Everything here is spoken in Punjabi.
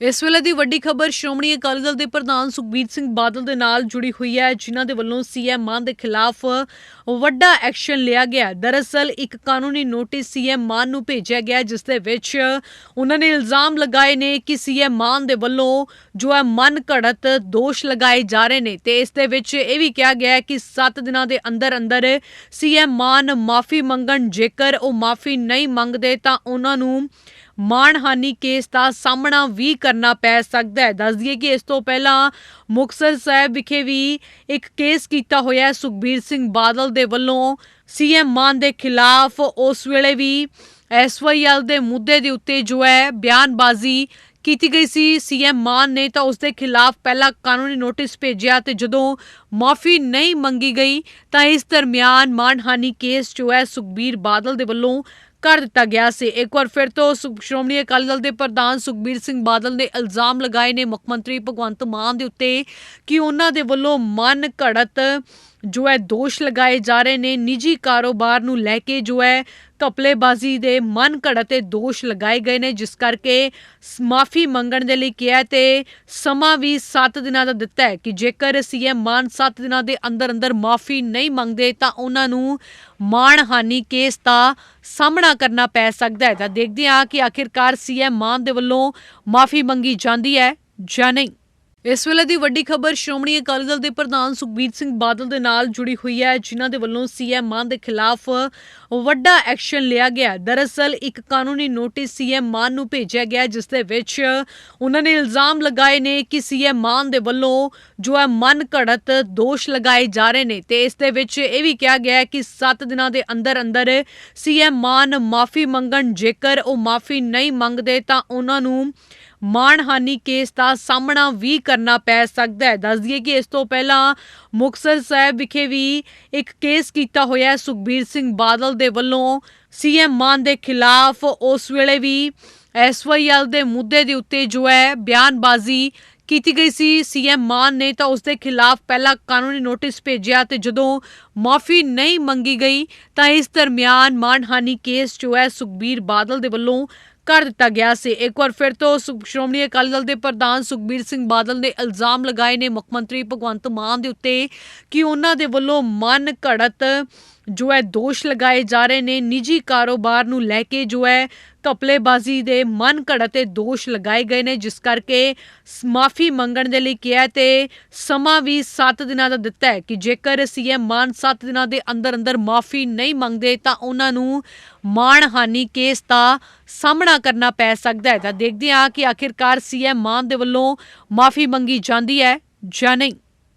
ਇਸ ਵੇਲੇ ਦੀ ਵੱਡੀ ਖਬਰ ਸ਼੍ਰੋਮਣੀ ਅਕਾਲੀ ਦਲ ਦੇ ਪ੍ਰਧਾਨ ਸੁਖਬੀਰ ਸਿੰਘ ਬਾਦਲ ਦੇ ਨਾਲ ਜੁੜੀ ਹੋਈ ਹੈ, ਜਿਨ੍ਹਾਂ ਦੇ ਵੱਲੋਂ ਸੀਐਮ ਮਾਨ ਦੇ ਖਿਲਾਫ ਵੱਡਾ ਐਕਸ਼ਨ ਲਿਆ ਗਿਆ ਦਰਅਸਲ, ਇੱਕ ਕਾਨੂੰਨੀ ਨੋਟਿਸ ਸੀਐਮ ਮਾਨ ਨੂੰ ਭੇਜਿਆ ਗਿਆ ਜਿਸ ਦੇ ਵਿੱਚ ਉਹਨਾਂ ਨੇ ਇਲਜ਼ਾਮ ਲਗਾਏ ਨੇ ਕਿ ਸੀਐਮ ਮਾਨ ਦੇ ਵੱਲੋਂ ਜੋ ਹੈ ਮਨ ਘੜਤ ਦੋਸ਼ ਲਗਾਏ ਜਾ ਰਹੇ ਨੇ ਤੇ ਇਸ ਦੇ ਵਿੱਚ ਇਹ ਵੀ ਕਿਹਾ ਗਿਆ ਹੈ ਕਿ 7 ਦਿਨਾਂ ਦੇ ਅੰਦਰ ਅੰਦਰ ਸੀਐਮ ਮਾਨ ਮਾਫੀ ਮੰਗਣ ਜੇਕਰ ਉਹ ਮਾਫੀ ਨਹੀਂ ਮੰਗਦੇ ਤਾਂ ਉਹਨਾਂ ਨੂੰ ਮਾਣਹਾਨੀ ਕੇਸ ਦਾ ਸਾਹਮਣਾ ਵੀ ਕਰਨਾ ਪੈ ਸਕਦਾ ਹੈ। ਦੱਸ ਦਈਏ ਕਿ ਇਸ ਤੋਂ ਪਹਿਲਾਂ ਮੁਕਤਸਰ ਸਾਹਿਬ ਵਿਖੇ ਵੀ ਇੱਕ ਕੇਸ ਕੀਤਾ ਹੋਇਆ ਸੁਖਬੀਰ ਸਿੰਘ ਬਾਦਲ ਦੇ ਵੱਲੋਂ ਸੀਐਮ ਮਾਨ ਦੇ ਖਿਲਾਫ ਉਸ ਵੇਲੇ ਵੀ ਐਸਵਾਈਐਲ ਦੇ ਮੁੱਦੇ ਦੇ ਉੱਤੇ ਜੋ ਹੈ ਬਿਆਨਬਾਜ਼ੀ ਕੀਤੀ ਗਈ ਸੀ। ਸੀਐਮ ਮਾਨ ਨੇ ਤਾਂ ਉਸ ਦੇ ਖਿਲਾਫ ਪਹਿਲਾ ਕਾਨੂੰਨੀ ਨੋਟਿਸ ਭੇਜਿਆ ਤੇ ਜਦੋਂ ਮਾਫੀ ਨਹੀਂ ਮੰਗੀ ਗਈ ਤਾਂ ਇਸ ਦਰਮਿਆਨ ਮਾਨਹਾਨੀ ਕੇਸ ਜੋ ਹੈ ਸੁਖਬੀਰ ਬਾਦਲ ਦੇ ਵੱਲੋਂ ਕਰ ਦਿੱਤਾ ਗਿਆ ਸੀ। ਇੱਕ ਵਾਰ ਫਿਰ ਤੋਂ ਸ਼੍ਰੋਮਣੀ ਅਕਾਲੀ ਦਲ ਦੇ ਪ੍ਰਧਾਨ ਸੁਖਬੀਰ ਸਿੰਘ ਬਾਦਲ ਨੇ ਇਲਜ਼ਾਮ ਲਗਾਏ ਨੇ। ਮੁੱਖ ਮੰਤਰੀ ਭਗਵੰਤ ਮਾਨ ਦੇ ਉੱਤੇ ਕਿ ਉਹਨਾਂ ਦੇ ਵੱਲੋਂ ਮਨ ਘੜਤ ਜੋ ਹੈ ਦੋਸ਼ ਲਗਾਏ ਜਾ ਰਹੇ ਨੇ। ਨਿੱਜੀ ਕਾਰੋਬਾਰ ਨੂੰ ਲੈ ਕੇ ਜੋ ਹੈ ਘਪਲੇਬਾਜ਼ੀ ਦੇ ਮਨ ਘੜਤ ਤੇ ਦੋਸ਼ ਲਗਾਏ ਗਏ ਨੇ, ਜਿਸ ਕਰਕੇ ਮਾਫੀ ਮੰਗਣ ਦੇ ਲਈ ਕਿਹਾ ਹੈ ਤੇ ਸਮਾਂ ਵੀ 7 ਦਿਨਾਂ ਦਾ ਦਿੱਤਾ ਹੈ ਕਿ ਜੇਕਰ ਸੀਐਮ ਮਾਨ 7 ਦਿਨਾਂ ਦੇ ਅੰਦਰ ਅੰਦਰ ਮਾਫੀ ਨਹੀਂ ਮੰਗਦੇ, ਤਾਂ ਉਹਨਾਂ ਨੂੰ ਮਾਣਹਾਨੀ ਕੇਸ ਦਾ ਸਾਹਮਣਾ ਕਰਨਾ ਪੈ ਸਕਦਾ ਹੈ। ਤਾਂ ਦੇਖਦੇ ਹਾਂ ਕਿ ਆਖਿਰਕਾਰ ਸੀਐਮ ਮਾਨ ਦੇ ਵੱਲੋਂ ਮਾਫੀ ਮੰਗੀ ਜਾਂਦੀ ਹੈ ਜਾਂ ਨਹੀਂ। ਇਸ ਵੇਲੇ ਦੀ ਵੱਡੀ ਖਬਰ ਸ਼੍ਰੋਮਣੀ ਅਕਾਲੀ ਦਲ ਦੇ ਪ੍ਰਧਾਨ ਸੁਖਬੀਰ ਸਿੰਘ ਬਾਦਲ ਦੇ ਨਾਲ ਜੁੜੀ ਹੋਈ ਹੈ, ਜਿਨ੍ਹਾਂ ਦੇ ਵੱਲੋਂ ਸੀਐਮ ਮਾਨ ਦੇ ਖਿਲਾਫ ਵੱਡਾ ਐਕਸ਼ਨ ਲਿਆ ਗਿਆ ਦਰਅਸਲ, ਇੱਕ ਕਾਨੂੰਨੀ ਨੋਟਿਸ ਸੀਐਮ ਮਾਨ ਨੂੰ ਭੇਜਿਆ ਗਿਆ, ਜਿਸ ਦੇ ਵਿੱਚ ਉਹਨਾਂ ਨੇ ਇਲਜ਼ਾਮ ਲਗਾਏ ਨੇ ਕਿ ਸੀਐਮ ਮਾਨ ਦੇ ਵੱਲੋਂ ਜੋ ਹੈ ਮਨ ਘੜਤ ਦੋਸ਼ ਲਗਾਏ ਜਾ ਰਹੇ ਨੇ ਤੇ ਇਸ ਦੇ ਵਿੱਚ ਇਹ ਵੀ ਕਿਹਾ ਗਿਆ ਹੈ ਕਿ 7 ਦਿਨਾਂ ਦੇ ਅੰਦਰ ਅੰਦਰ ਸੀਐਮ ਮਾਨ ਮਾਫੀ ਮੰਗਣ ਜੇਕਰ ਉਹ ਮਾਫੀ ਨਹੀਂ ਮੰਗਦੇ ਤਾਂ ਉਹਨਾਂ ਨੂੰ ਮਾਣਹਾਨੀ ਕੇਸ ਦਾ ਸਾਹਮਣਾ ਵੀ ਕਰਨਾ ਪੈ ਸਕਦਾ ਹੈ। ਦੱਸ ਦਈਏ ਕਿ ਇਸ ਤੋਂ ਪਹਿਲਾਂ ਮੁਕਤਸਰ ਸਾਹਿਬ ਵਿਖੇ ਵੀ ਇੱਕ ਕੇਸ ਕੀਤਾ ਹੋਇਆ ਸੁਖਬੀਰ ਸਿੰਘ ਬਾਦਲ ਦੇ ਵੱਲੋਂ। ਸੀਐਮ ਮਾਨ ਦੇ ਖਿਲਾਫ ਉਸ ਵੇਲੇ ਵੀ ਐਸਵਾਈਐਲ ਦੇ ਮੁੱਦੇ ਦੇ ਉੱਤੇ ਜੋ ਹੈ ਬਿਆਨਬਾਜ਼ੀ ਕੀਤੀ ਗਈ ਸੀ। ਸੀਐਮ ਮਾਨ ਨੇ ਤਾਂ ਉਸ ਦੇ ਖਿਲਾਫ ਪਹਿਲਾ ਕਾਨੂੰਨੀ ਨੋਟਿਸ ਭੇਜਿਆ ਤੇ ਜਦੋਂ ਮਾਫੀ ਨਹੀਂ ਮੰਗੀ ਗਈ ਤਾਂ ਇਸ ਦਰਮਿਆਨ ਮਾਨਹਾਨੀ ਕੇਸ ਜੋ ਹੈ ਸੁਖਬੀਰ ਬਾਦਲ ਦੇ ਵੱਲੋਂ ਕਰ ਦਿੱਤਾ ਗਿਆ ਸੀ। ਇੱਕ ਵਾਰ ਫਿਰ ਤੋਂ ਸ਼੍ਰੋਮਣੀ ਅਕਾਲੀ ਦਲ ਦੇ ਪ੍ਰਧਾਨ ਸੁਖਬੀਰ ਸਿੰਘ ਬਾਦਲ ਨੇ ਇਲਜ਼ਾਮ ਲਗਾਏ ਨੇ ਮੁੱਖ ਮੰਤਰੀ ਭਗਵੰਤ ਮਾਨ ਦੇ ਉੱਤੇ ਕਿ ਉਹਨਾਂ ਦੇ ਵੱਲੋਂ ਮਨ ਘੜਤ ਜੋ ਹੈ ਦੋਸ਼ ਲਗਾਏ ਜਾ ਰਹੇ ਨੇ, ਨਿੱਜੀ ਕਾਰੋਬਾਰ ਨੂੰ ਲੈ ਕੇ ਜੋ ਹੈ ਘਪਲੇਬਾਜ਼ੀ ਦੇ ਮਨ ਘੜਤ ਤੇ ਦੋਸ਼ ਲਗਾਏ ਗਏ ਨੇ, ਜਿਸ ਕਰਕੇ ਮਾਫੀ ਮੰਗਣ ਦੇ ਲਈ ਕਿਹਾ ਹੈ ਤੇ ਸਮਾਂ ਵੀ 7 ਦਿਨਾਂ ਦਾ ਦਿੱਤਾ ਹੈ ਕਿ ਜੇਕਰ ਸੀਐਮ ਮਾਨ 7 ਦਿਨਾਂ ਦੇ ਅੰਦਰ ਅੰਦਰ ਮਾਫੀ ਨਹੀਂ ਮੰਗਦੇ, ਤਾਂ ਉਹਨਾਂ ਨੂੰ ਮਾਣਹਾਨੀ ਕੇਸ ਦਾ ਸਾਹਮਣਾ ਕਰਨਾ ਪੈ ਸਕਦਾ ਹੈ। ਤਾਂ ਦੇਖਦੇ ਹਾਂ ਕਿ ਆਖਿਰਕਾਰ ਸੀਐਮ ਮਾਨ ਦੇ ਵੱਲੋਂ ਮਾਫੀ ਮੰਗੀ ਜਾਂਦੀ ਹੈ ਜਾਂ ਨਹੀਂ।